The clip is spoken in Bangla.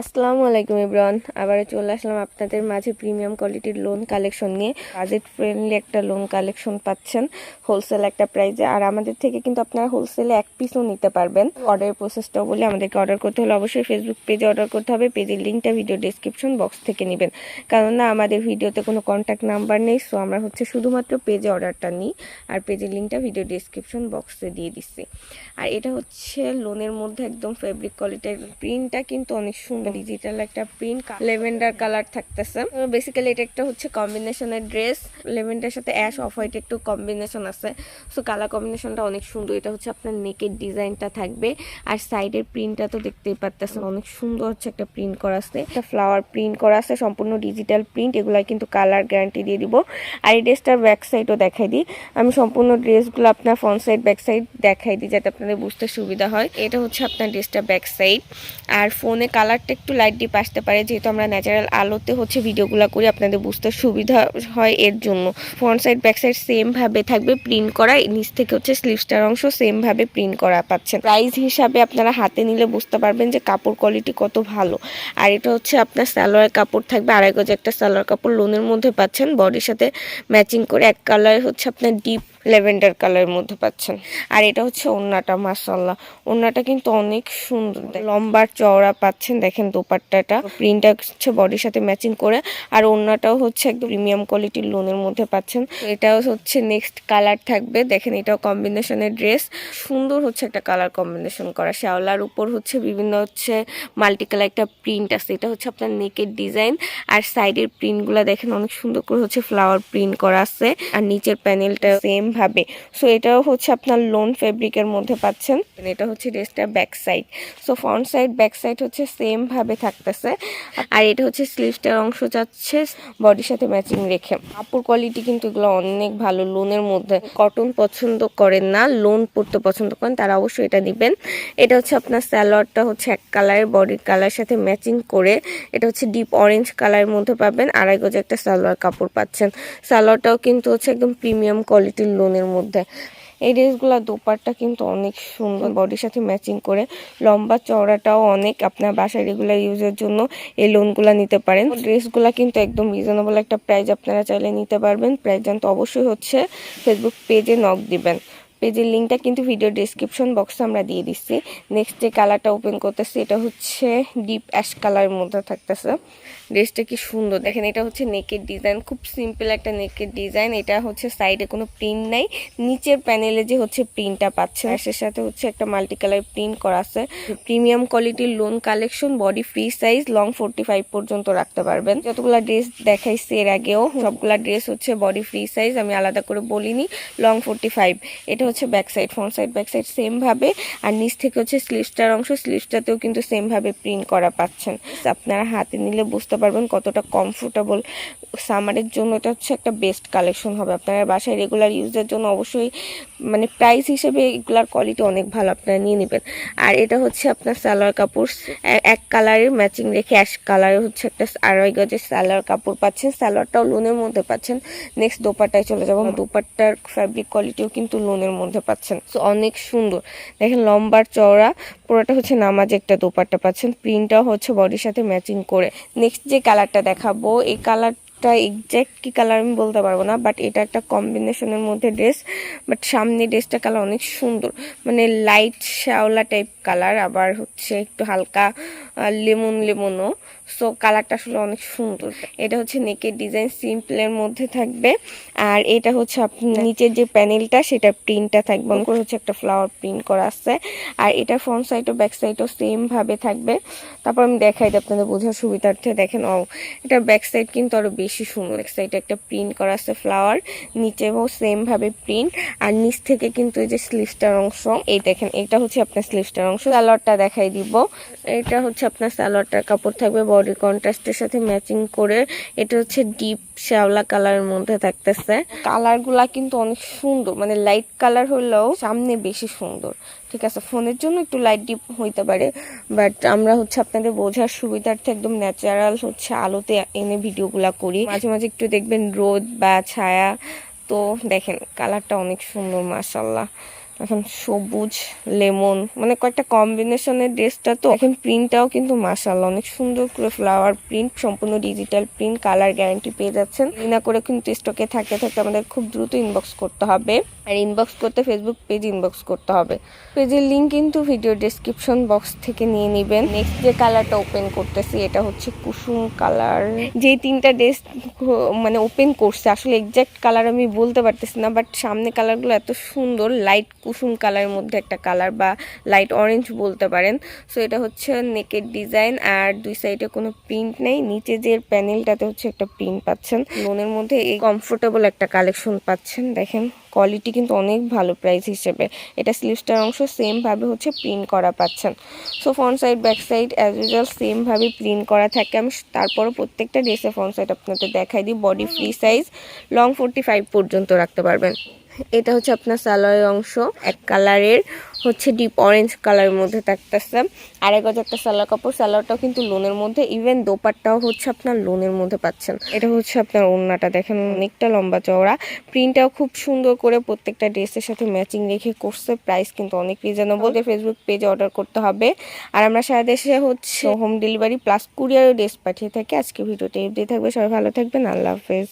আসসালামু আলাইকুম ইব্রান আবারও চলে আসলাম আপনাদের মাঝে প্রিমিয়াম কোয়ালিটির লোন কালেকশন নিয়ে। বাজেট ফ্রেন্ডলি একটা লোন কালেকশন পাচ্ছেন হোলসেল একটা প্রাইজে আর আমাদের থেকে কিন্তু আপনারা হোলসেলে এক পিসও নিতে পারবেন। অর্ডারের প্রসেসটাও বলে আমাদেরকে অর্ডার করতে হলে অবশ্যই ফেসবুক পেজে অর্ডার করতে হবে। পেজের লিঙ্কটা ভিডিও ডিসক্রিপশন বক্স থেকে নেবেন। কারণ না, আমাদের ভিডিওতে কোনো কন্ট্যাক্ট নাম্বার নেই সো আমরা হচ্ছে শুধুমাত্র পেজে অর্ডারটা নিই। আর পেজের লিঙ্কটা ভিডিও ডিসক্রিপশন বক্সে দিয়ে দিচ্ছি। আর এটা হচ্ছে লোনের মধ্যে একদম ফেব্রিক কোয়ালিটির প্রিন্টটা কিন্তু অনেক সুন্দর ডিজিটাল একটা প্রিন্ট লেভেন্ডার কালার থাকতেছে। বেসিক্যালি এটা একটা হচ্ছে কম্বিনেশনের ড্রেস লেভেন্ডার সাথে অ্যাশ অফ হোয়াইট একটু কম্বিনেশন আছে। সো কালার কম্বিনেশনটা অনেক সুন্দর। এটা হচ্ছে আপনার নেকের ডিজাইনটা থাকবে। আর সাইডের প্রিন্টটা তো দেখতেই পারতেছেন, অনেক সুন্দর হচ্ছে একটা প্রিন্ট করা আছে। একটা ফ্লাওয়ার প্রিন্ট করা আছে, সম্পূর্ণ ডিজিটাল প্রিন্ট এগুলো কিন্তু কালার গ্যারান্টি দিয়ে দিব। আর এই ড্রেসটার ব্যাক সাইডও দেখাই দিই। আমি সম্পূর্ণ ড্রেসগুলো আপনার ফ্রন্ট সাইড ব্যাক সাইড দেখাই দিই, যাতে আপনাদের বুঝতে সুবিধা হয়। এটা হচ্ছে আপনার ড্রেসটা ব্যাক সাইড আর ফোনে কালারটা একটু লাইট ডিপ আসতে পারে। যেহেতু আমরা ন্যাচারাল আলোতে হচ্ছে ভিডিওগুলো করি, আপনাদের বুঝতে সুবিধা হয় এর জন্য। Front side back side same ভাবে থাকবে প্রিন্ট করা। নিচ থেকে হচ্ছে স্লিভসটার অংশ সেম ভাবে প্রিন্ট করা পাচ্ছেন। প্রাইস হিসাবে আপনারা হাতে নিলে বুঝতে পারবেন যে কাপড় কোয়ালিটি কত ভালো। আর এটা হচ্ছে আপনার সালোয়ার কাপড় থাকবে। আড়াই গজ একটা সালোয়ার কাপড় লোনের মধ্যে পাচ্ছেন। বডির সাথে ম্যাচিং করে এক কালার হচ্ছে আপনার ডিপ লেভেন্ডার কালারের মধ্যে পাচ্ছেন। আর এটা হচ্ছে ওন্নাটা মাসাল্লাহ ওন্নাটা কিন্তু অনেক সুন্দর। লম্বার চওড়া পাচ্ছেন, দেখেন দোপাট্টাটা। প্রিন্টটা হচ্ছে বডির সাথে ম্যাচিং করে। আর ওন্নাটাও হচ্ছে একদম প্রিমিয়াম কোয়ালিটির লোনের মধ্যে পাচ্ছেন। এটাও হচ্ছে নেক্সট কালার থাকবে। দেখেন এটাও কম্বিনেশনের ড্রেস। সুন্দর হচ্ছে একটা কালার কম্বিনেশন করা। শ্যাওলার উপর হচ্ছে বিভিন্ন হচ্ছে মাল্টি কালার একটা প্রিন্ট আছে। এটা হচ্ছে আপনার নেকের ডিজাইন। আর সাইডের প্রিন্টগুলো দেখেন অনেক সুন্দর করে হচ্ছে ফ্লাওয়ার প্রিন্ট করা আছে। আর নিচের প্যানেলটা সেম ভাবে। সো এটাও হচ্ছে আপনার লোন ফেব্রিকের মধ্যে পাচ্ছেন। এটা হচ্ছে ড্রেসটা back side so front side back side হচ্ছে সেম ভাবে থাকতেছে। আর এটা হচ্ছে স্লিভসটার অংশ যাচ্ছে বডির সাথে ম্যাচিং রেখে। কাপড় কোয়ালিটি কিন্তু এগুলো অনেক ভালো। লোনের মধ্যে কটন পছন্দ করেন না লোন পরতে পছন্দ করেন, তারা অবশ্যই এটা নেবেন এটা হচ্ছে আপনার স্যালোয়ারটা হচ্ছে এক কালারের বডির কালার সাথে ম্যাচিং করে। এটা হচ্ছে ডিপ অরেঞ্জ কালারের মধ্যে পাবেন। আড়াই গজে একটা সালোয়ার কাপড় পাচ্ছেন। সালোয়ারটাও কিন্তু হচ্ছে একদম প্রিমিয়াম কোয়ালিটির লোনের মধ্যে। এই ড্রেসগুলো দোপারটা কিন্তু অনেক সুন্দর বডির সাথে ম্যাচিং করে। লম্বা চওড়াটাও অনেক আপনার বাসায় রেগুলার ইউজের জন্য এই লোনগুলো নিতে পারেন। ড্রেসগুলো কিন্তু একদম রিজনেবল একটা প্রাইস আপনারা চাইলে নিতে পারবেন। প্রাইস জানতে অবশ্যই হচ্ছে ফেসবুক পেজে নক দিবেন। পেজের লিঙ্কটা কিন্তু ভিডিও ডিসক্রিপশন বক্সে আমরা দিয়ে দিচ্ছি। নেক্সট যে কালারটা ওপেন করতেছি এটা হচ্ছে ডিপ অ্যাশ কালারের মধ্যে থাকতেছে। ড্রেসটা কি সুন্দর। দেখেন এটা হচ্ছে নেকের ডিজাইন খুব সিম্পল একটা নেকের ডিজাইন এটা হচ্ছে সাইডে কোনো প্রিন্ট নাই। নিচের প্যানেলে যে হচ্ছে প্রিন্টটা পাচ্ছে সে সাথে হচ্ছে একটা মাল্টি কালার প্রিন্ট করা আছে। প্রিমিয়াম কোয়ালিটির lawn collection body free size long forty five পর্যন্ত রাখতে পারবেন। যতগুলা ড্রেস দেখাইছি এর আগেও সবগুলা ড্রেস হচ্ছে বডি ফ্রি সাইজ আমি আলাদা করে বলিনি লং ফোরটি ফাইভ এটা হচ্ছে back side front side back side same ভাবে। আর নিচ থেকে হচ্ছে স্লিভসটার অংশ স্লিভসটাতেও কিন্তু সেম ভাবে প্রিন্ট করা পাচ্ছেন। আপনারা হাতে নিলে বুঝতে পারবেন কতটা কমফোর্টেবল সামারের জন্য এটা হচ্ছে একটা বেস্ট কালেকশন হবে। আপনারা বাসায় রেগুলার ইউজের জন্য অবশ্যই মানে প্রাইস হিসেবে এগুলার কোয়ালিটি অনেক ভালো আপনারা নিয়ে নেবেন। আর এটা হচ্ছে আপনার সালোয়ার কাপড়। এক কালারের ম্যাচিং রেখে অ্যাশ কালারের হচ্ছে একটা আড়াই গজের সালোয়ার কাপড় পাচ্ছেন। সালোয়ারটাও লোনের মধ্যে পাচ্ছেন। নেক্সট দোপাটায় চলে যাব। দোপাট্টার ফ্যাব্রিক কোয়ালিটিও কিন্তু লোনের মধ্যে পাচ্ছেন। অনেক সুন্দর। দেখেন লম্বার চওড়া, পুরোটা হচ্ছে নামাজ একটা দোপাট্টা পাচ্ছেন। প্রিন্টটাও হচ্ছে বডির সাথে ম্যাচিং করে। নেক্সট যে কালারটা দেখাবো, এই কালার এক্স্যাক্ট কি কালার আমি বলতে পারব না বাট এটা একটা কম্বিনেশনের মধ্যে ড্রেস বাট সামনে ড্রেসটা কালার অনেক সুন্দর। মানে লাইট শ্যাওলা টাইপ কালার আবার হচ্ছে একটু হালকা লেমন লেমনও। সো কালারটা আসলে অনেক সুন্দর। এটা হচ্ছে নেকের ডিজাইন সিম্পলের মধ্যে থাকবে। আর এটা হচ্ছে আপনার নিচের যে প্যানেলটা সেটা প্রিন্টটা থাকবে। করে হচ্ছে একটা ফ্লাওয়ার প্রিন্ট করা আছে। আর এটা ফ্রন্ট সাইড ও ব্যাক সাইডও সেম ভাবে থাকবে। তারপর আমি দেখাই দিই আপনাদের বোঝার সুবিধার্থে দেখেন ও এটা ব্যাক সাইড কিন্তু আরও বেশি সুন্দর। ব্যাক সাইডে একটা প্রিন্ট করা আছে ফ্লাওয়ার নিচেও সেম ভাবে প্রিন্ট আর নিচ থেকে কিন্তু এই যে স্লিভসটার অংশ এই দেখেন এটা হচ্ছে আপনার স্লিভসটার অংশ। সালোয়ারটা দেখাই দিব। এটা হচ্ছে আপনার সালোয়ারটার কাপড় থাকবে। বডি কন্ট্রাস্টের সাথে ম্যাচিং করে এটা হচ্ছে ডিপ শ্যাওলা কালারের মধ্যে থাকতেছে। কালারগুলা কিন্তু অনেক সুন্দর মানে লাইট কালার হলেও সামনে বেশি সুন্দর। ঠিক আছে, ফোনের জন্য একটু লাইট ডিপ হইতে পারে বাট আমরা হচ্ছে আপনাদের বোঝার সুবিধার্থে একদম ন্যাচারাল হচ্ছে আলোতে এনে ভিডিওগুলা করি। মাঝে মাঝে একটু দেখবেন রোদ বা ছায়া, তো দেখেন কালারটা অনেক সুন্দর মাসাল্লাহ এখন সবুজ, লেমন মানে কয়েকটা কম্বিনেশনের ড্রেসটা তো। এখন প্রিন্টটাও কিন্তু মাসাল্লাহ অনেক সুন্দর করে ফ্লাওয়ার প্রিন্ট সম্পূর্ণ ডিজিটাল প্রিন্ট কালার গ্যারান্টি পেয়ে যাচ্ছেন। না করে কিন্তু স্টকে থাকতে থাকতে আমাদের খুব দ্রুত ইনবক্স করতে হবে। আর ইনবক্স করতে ফেসবুক পেজ ইনবক্স করতে হবে। পেজের লিঙ্ক কিন্তু ভিডিও ডেসক্রিপশন বক্স থেকে নিয়ে নেবেন। নেক্সট যে কালারটা ওপেন করতেছি, এটা হচ্ছে কুসুম কালার যে তিনটা ড্রেস মানে ওপেন করছে, আসলে এক্সাক্ট কালার আমি বলতে পারতেছি না বাট সামনে কালারগুলো এত সুন্দর লাইট কুসুম কালারের মধ্যে একটা কালার বা লাইট অরেঞ্জ বলতে পারেন। সো এটা হচ্ছে নেকের ডিজাইন আর দুই সাইডে কোনো প্রিন্ট নেই। নিচে যে প্যানেলটাতে হচ্ছে একটা প্রিন্ট পাচ্ছেন। লোনের মধ্যে এই কমফোর্টেবল একটা কালেকশন পাচ্ছেন। দেখেন কোয়ালিটি কিন্তু অনেক ভালো প্রাইস হিসেবে। এটা স্লিভসটার অংশ সেম ভাবে হচ্ছে প্রিন্ট করা পাচ্ছেন। So front side back side as usual same ভাবে প্রিন্ট করা থাকে। আমি তারপরও প্রত্যেকটা ড্রেসের ফ্রন্ট সাইড আপনাদের দেখাই দিই। Body free size long forty five পর্যন্ত রাখতে পারবেন। এটা হচ্ছে আপনার সালোয়ারের অংশ, এক কালারের, হচ্ছে ডিপ অরেঞ্জ কালারের মধ্যে থাকতেছে। আর হচ্ছে একটা সালোয়ার কাপড়, সালোয়ারটাও কিন্তু লোনের মধ্যে ইভেন দোপারটাও হচ্ছে আপনার লোনের মধ্যে পাচ্ছেন। এটা হচ্ছে আপনার ওড়নাটা, দেখেন অনেকটা লম্বা চওড়া। প্রিন্টটাও খুব সুন্দর করে প্রত্যেকটা ড্রেসের সাথে ম্যাচিং রেখে করছে প্রাইস কিন্তু অনেক রিজনেবল ফেসবুক পেজে অর্ডার করতে হবে। আর আমরা সারা দেশে হচ্ছে হোম ডেলিভারি প্লাস কুরিয়ারও ড্রেস পাঠিয়ে থাকি। আজকে ভিডিওটা এই অবধি থাকবে, সবাই ভালো থাকবেন, আল্লাহ হাফেজ।